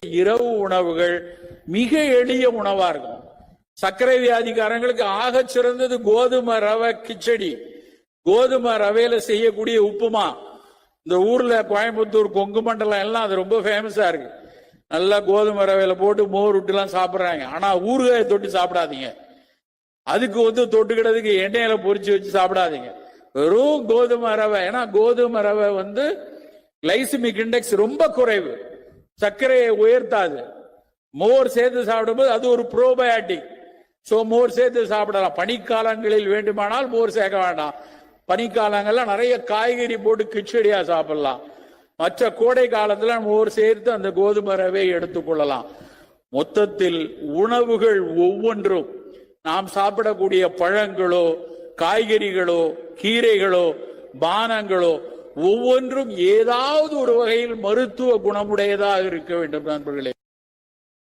இரவு உணவுகள் மிக எளிய உணவா இருக்கும். சர்க்கரை வியாதிக்காரங்களுக்கு ஆக சிறந்தது கோதுமை ரவை கிச்சடி. கோதுமை ரவையில செய்யக்கூடிய உப்புமா. இந்த ஊர்ல கோயம்புத்தூர் கொங்கு மண்டலம் எல்லாம் அது ரொம்ப ஃபேமஸா இருக்கு. நல்லா கோதுமை ரவையில போட்டு மோர் விட்டுலாம் சாப்பிடுறாங்க. ஆனா ஊறுகாயை தொட்டு சாப்பிடாதீங்க. அதுக்கு வந்து தொட்டுக்கிறதுக்கு எண்ணெயில பொறிச்சு வச்சு சாப்பிடாதீங்க. வெறும் கோதுமை ரவை. ஏன்னா கோதுமை ரவை வந்து கிளைசிமிக் இண்டெக்ஸ் ரொம்ப குறைவு. சர்க்கரையை உயர்த்தாது. மோர் சேர்த்து சாப்பிடும்போது அது ஒரு ப்ரோபயாட்டிக் ஸோ மோர் சேர்த்து சாப்பிடலாம். பனிக்காலங்களில் வேண்டுமானால் மோர் சேர்க்க வேண்டாம். பனிக்காலங்கள்ல நிறைய காய்கறி போட்டு கிச்சடியா சாப்பிடலாம். மற்ற கோடை காலத்துல மோர் சேர்த்து அந்த கோதுமை ரவை எடுத்துக்கொள்ளலாம் மொத்தத்தில் உணவுகள் ஒவ்வொன்றும் நாம் சாப்பிடக்கூடிய பழங்களோ காய்கறிகளோ கீரைகளோ பானங்களோ ஒவ்வொன்றும் ஏதாவது ஒரு வகையில் மருத்துவ குணமுடையதாக இருக்க வேண்டும் நண்பர்களே.